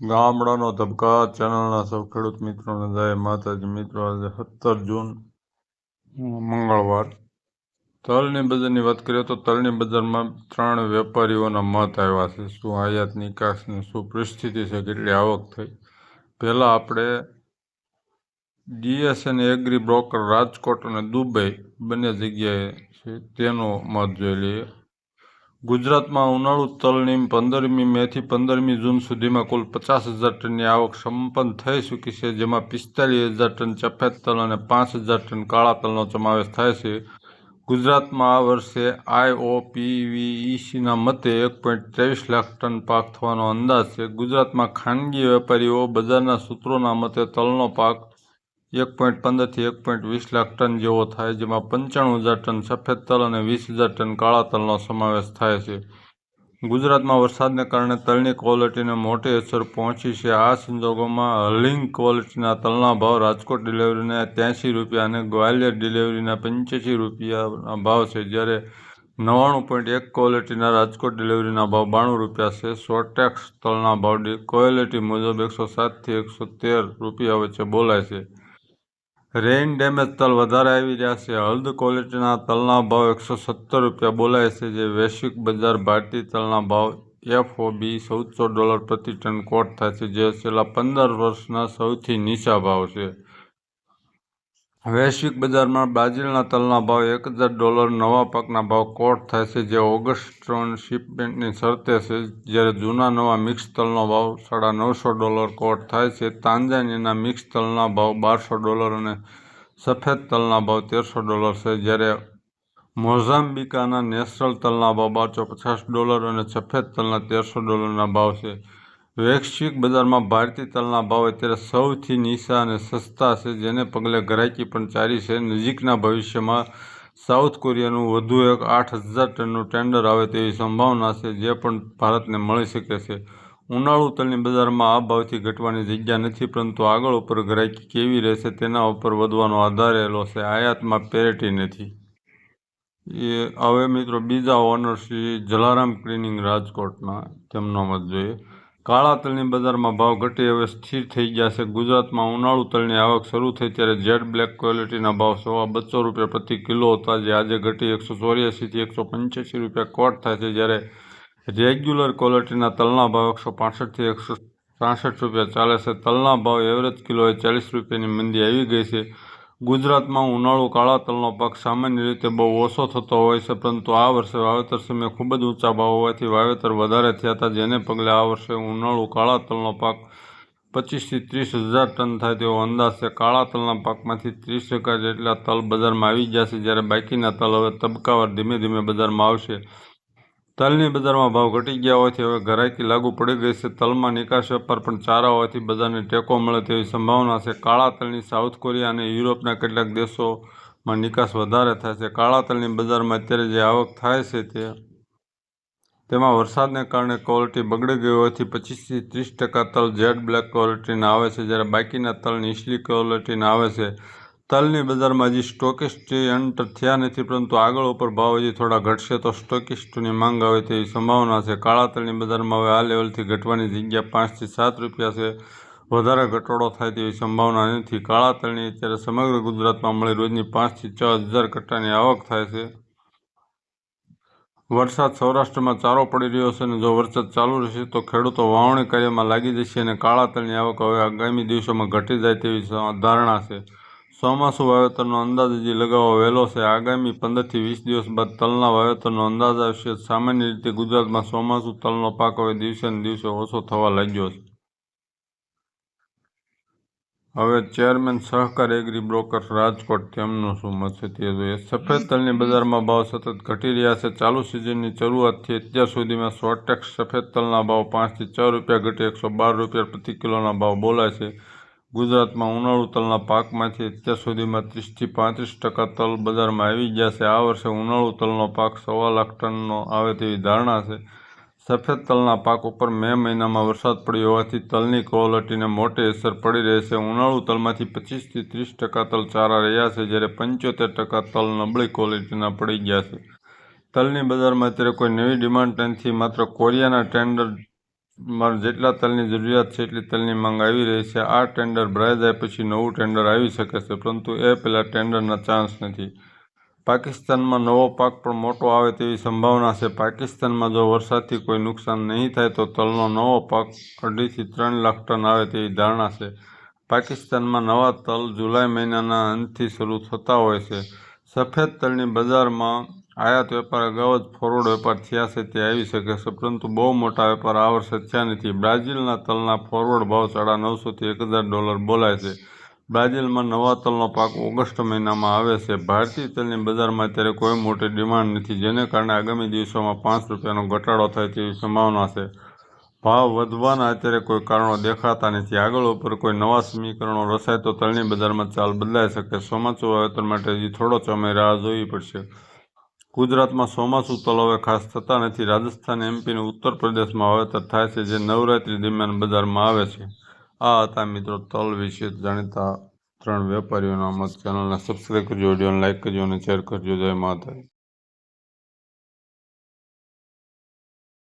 ગામડાનો તબકા ચેનલના સૌ ખેડૂત મિત્રોને જય માતાજી. મિત્રો, આજે સત્તર જૂન, મંગળવાર. તલની બજારની વાત કરીએ તો તલની બજારમાં ત્રણ વેપારીઓના મત આવ્યા છે. શું આયાત નિકાસની, શું પરિસ્થિતિ છે, કેટલી આવક થઈ? પહેલાં આપણે ડીએસએન એગ્રી બ્રોકર રાજકોટ અને દુબઈ બંને જગ્યાએ છે, તેનો મત જોઈ લઈએ. ગુજરાતમાં ઉનાળુ તલની પંદરમી મેથી પંદરમી જૂન સુધીમાં કુલ પચાસ હજાર ટનની આવક સંપન્ન થઈ ચૂકી છે, જેમાં પિસ્તાલીસ હજાર ટન સફેદ તલ અને પાંચ હજાર ટન કાળા તલનો સમાવેશ થાય છે. ગુજરાતમાં આ વર્ષે આઈઓપીવીઈસીના મતે એક પોઈન્ટ ત્રેવીસ લાખ ટન પાક થવાનો અંદાજ છે. ગુજરાતમાં ખાનગી વેપારીઓ બજારના સૂત્રોના મતે તલનો પાક એક પોઈન્ટ પંદરથી એક પોઈન્ટ વીસ લાખ ટન જેવો થાય, જેમાં પંચાણું હજાર ટન સફેદ તલ અને વીસ હજાર ટન કાળા તલનો સમાવેશ થાય છે. ગુજરાતમાં વરસાદને કારણે તલની ક્વોલિટીને મોટી અસર પહોંચી છે. આ સંજોગોમાં હલિંગ ક્વોલિટીના તલના ભાવ રાજકોટ ડિલિવરીના ત્યાંસી રૂપિયા અને ગ્વાલિયર ડિલિવરીના પંચ્યાસી રૂપિયાના ભાવ છે, જ્યારે નવ્વાણું પોઈન્ટ એક ક્વોલિટીના રાજકોટ ડિલિવરીના ભાવ બાણું રૂપિયા છે. શોર્ટેક્સ તલના ભાવ ક્વોલિટી મુજબ એકસો સાતથી એકસો તેર રૂપિયા વચ્ચે બોલાય છે. રેઇન ડેમેજ તલ વધારે આવી રહ્યા છે. હળદ ક્વોલિટીના તલના ભાવ એકસો સત્તર રૂપિયા બોલાય છે, જે વૈશ્વિક બજાર ભારતીય તલના ભાવ એફઓબી ચૌદસો ડોલર પ્રતિ ટન કોટ થાય છે, જે છેલ્લા પંદર વર્ષના સૌથી નીચા ભાવ છે. વૈશ્વિક બજારમાં બ્રાઝિલના તલના ભાવ એક હજાર ડોલર, નવા પાકના ભાવ કોટ થાય છે. જે ઓગસ્ટ શિપમેન્ટની શરતે છે, જ્યારે જૂના નવા મિક્સ તલનો ભાવ સાડા નવસો ડોલર કોટ થાય છે. તાંજાનિયાના મિક્સ તલના ભાવ બારસો ડોલર અને સફેદ તલના ભાવ તેરસો ડોલર છે. જ્યારે મોઝામ્બિકાના નેશનલ તલના ભાવ બારસો પચાસ ડોલર અને સફેદ તલના તેરસો ડોલરના ભાવ છે. વૈશ્વિક બજારમાં ભારતીય તલના ભાવ અત્યારે સૌથી નીચા અને સસ્તા છે, જેને પગલે ગ્રાહકી પણ ચારી છે. નજીકના ભવિષ્યમાં સાઉથ કોરિયાનું વધુ એક આઠ હજાર ટનનું ટેન્ડર આવે તેવી સંભાવના છે, જે પણ ભારતને મળી શકે છે. ઉનાળુ તલની બજારમાં આ ભાવથી ઘટવાની જગ્યા નથી, પરંતુ આગળ ઉપર ગ્રાહકી કેવી રહેશે તેના ઉપર વધવાનો આધાર રહેલો છે. આયાતમાં પેરેટી નથી. એ હવે મિત્રો બીજા ઓનર શ્રી જલારામ ક્લિનિંગ રાજકોટના તેમનો મત જોઈએ. કાળા તલની બજારમાં ભાવ ઘટી હવે સ્થિર થઈ ગયા છે ગુજરાતમાં ઉનાળુ તલની આવક શરૂ થઈ ત્યારે જેડ બ્લેક ક્વોલિટીના ભાવ સવા બસો રૂપિયા પ્રતિ કિલો હતા, જે આજે ઘટી એકસો ચોર્યાસીથી એકસો પંચ્યાસી રૂપિયા કોટ થાય છે, જ્યારે રેગ્યુલર ક્વોલિટીના તલના ભાવ એકસો પાસઠથી એકસો ત્રાસઠ રૂપિયા ચાલે છે. તલના ભાવ એવરેજ કિલોએ ચાલીસ રૂપિયાની મંદી આવી ગઈ છે. ગુજરાતમાં ઉનાળુ કાળા તલનો પાક સામાન્ય રીતે બહુ ઓછો થતો હોય છે, પરંતુ આ વર્ષે વાવેતર સમયે ખૂબ જ ઊંચા ભાવ હોવાથી વાવેતર વધારે થયા હતા, જેને પગલે આ વર્ષે ઉનાળુ કાળા તલનો પાક પચીસથી ત્રીસ હજાર ટન થાય તેવો અંદાજ છે. કાળા તલના પાકમાંથી ત્રીસ ટકા જેટલા તલ બજારમાં આવી ગયા છે, જ્યારે બાકીના તલ હવે તબક્કાવાર ધીમે ધીમે બજારમાં આવશે. તલની બજારમાં ભાવ ઘટી ગયા હોવાથી હવે ઘરાકી લાગુ પડી ગઈ છે. તલમાં નિકાસ વેપાર પણ ચારા હોવાથી બજારને ટેકો મળે તેવી સંભાવના છે. કાળા તલની સાઉથ કોરિયા અને યુરોપના કેટલાક દેશોમાં નિકાસ વધારે થાય છે. કાળા તલની બજારમાં અત્યારે જે આવક થાય છે તે, તેમાં વરસાદને કારણે ક્વોલિટી બગડી ગઈ હોવાથી પચીસથી ત્રીસ ટકા તલ જેડ બ્લેક ક્વોલિટીના આવે છે. જ્યારે બાકીના તલ નીચલી ક્વોલિટીના આવે છે. તલની બજારમાં હજી સ્ટોકિસ્ટ એન્ટર થયા નથી, પરંતુ આગળ ઉપર ભાવ હજી થોડા ઘટશે તો સ્ટોકિસ્ટની માંગ આવે તેવી સંભાવના છે. કાળા તલની બજારમાં હવે આ લેવલથી ઘટવાની જગ્યા પાંચથી સાત રૂપિયા છે. વધારે ઘટાડો થાય તેવી સંભાવના નથી. કાળા તલની અત્યારે સમગ્ર ગુજરાતમાં મળી રોજની પાંચથી છ હજાર કટ્ટાની આવક થાય છે. વરસાદ સૌરાષ્ટ્રમાં ચારો પડી રહ્યો છે અને જો વરસાદ ચાલુ રહેશે તો ખેડૂતો વાવણી કાર્યમાં લાગી જશે અને કાળા તલની આવક હવે આગામી દિવસોમાં ઘટી જાય તેવી ધારણા છે. ચોમાસું વાવેતરનો અંદાજ હજી લગાવવો વહેલો છે. આગામી પંદરથી વીસ દિવસ બાદ તલના વાવેતરનો અંદાજ આવશે. સામાન્ય રીતે ગુજરાતમાં ચોમાસું તલનો પાક હવે દિવસે ને દિવસે ઓછો થવા લાગ્યો છે. હવે ચેરમેન સહકાર એગ્રી બ્રોકર રાજકોટ તેમનું શું મત છે તે જોઈએ. સફેદ તલની બજારમાં ભાવ સતત ઘટી રહ્યા છે. ચાલુ સિઝનની શરૂઆતથી અત્યાર સુધીમાં સોટેક્સ સફેદ તલના ભાવ પાંચથી છ રૂપિયા ઘટી એકસો બાર રૂપિયા પ્રતિ કિલોના ભાવ બોલાય છે. ગુજરાતમાં ઉનાળુ તલના પાકમાંથી અત્યાર સુધીમાં ત્રીસથી પાંત્રીસ ટકા તલ બજારમાં આવી ગયા છે. આ વર્ષે ઉનાળુ તલનો પાક સવા લાખ ટનનો આવે તેવી ધારણા છે. સફેદ તલના પાક ઉપર મે મહિનામાં વરસાદ પડ્યો હોવાથી તલની ક્વોલિટીને મોટી અસર પડી રહી છે. ઉનાળુ તલમાંથી પચીસથી ત્રીસ ટકા તલ ચારા રહ્યા છે, જ્યારે પંચોતેર ટકા તલ નબળી ક્વોલિટીના પડી ગયા છે. તલની બજારમાં અત્યારે કોઈ નવી ડિમાન્ડ નથી, માત્ર કોરિયાના ટેન્ડર મારે જેટલા તલની જરૂરિયાત છે એટલી તલની માંગ આવી રહી છે. આ ટેન્ડર ભરાઈ જાય પછી નવું ટેન્ડર આવી શકે છે, પરંતુ એ પહેલાં ટેન્ડરના ચાન્સ નથી. પાકિસ્તાનમાં નવો પાક પણ મોટો આવે તેવી સંભાવના છે. પાકિસ્તાનમાં જો વરસાદથી કોઈ નુકસાન નહીં થાય, તો તલનો નવો પાક અઢીથી ત્રણ લાખ ટન આવે તેવી ધારણા છે. પાકિસ્તાનમાં નવા તલ જુલાઈ મહિનાના અંતથી શરૂ થતા હોય છે. સફેદ તલની બજારમાં આયાત વેપાર અગાઉ જ ફોરવર્ડ વેપાર થયા છે, તે આવી શકે છે, પરંતુ બહુ મોટા વેપાર આ વર્ષે થયા નથી. બ્રાઝિલના તલના ફોરવર્ડ ભાવ સાડા નવસોથી એક હજાર ડોલર બોલાય છે. બ્રાઝિલમાં નવા તલનો પાક ઓગસ્ટ મહિનામાં આવે છે. ભારતીય તલની બજારમાં અત્યારે કોઈ મોટી ડિમાન્ડ નથી, જેને કારણે આગામી દિવસોમાં પાંચ રૂપિયાનો ઘટાડો થાય તેવી સંભાવના છે. ભાવ વધવાના અત્યારે કોઈ કારણો દેખાતા નથી. આગળ ઉપર કોઈ નવા સમીકરણો રચાય તો તલની બજારમાં ચાલ બદલાઈ શકે. ચોમાસું વાવેતર માટે હજી થોડો સમય રાહ જોવી પડશે. ગુજરાતમાં ચોમાસું તલ ખાસ થતા નથી. રાજસ્થાન, એમપીનું ઉત્તર પ્રદેશમાં વાવેતર થાય છે, જે નવરાત્રી દરમિયાન બજારમાં આવે છે. આ હતા મિત્રો તલ વિશે જાણીતા ત્રણ વેપારીઓના મત. ચેનલને સબસ્ક્રાઈબ કરજો, વિડીયોને લાઇક કરજો અને શેર કરજો. જય માતા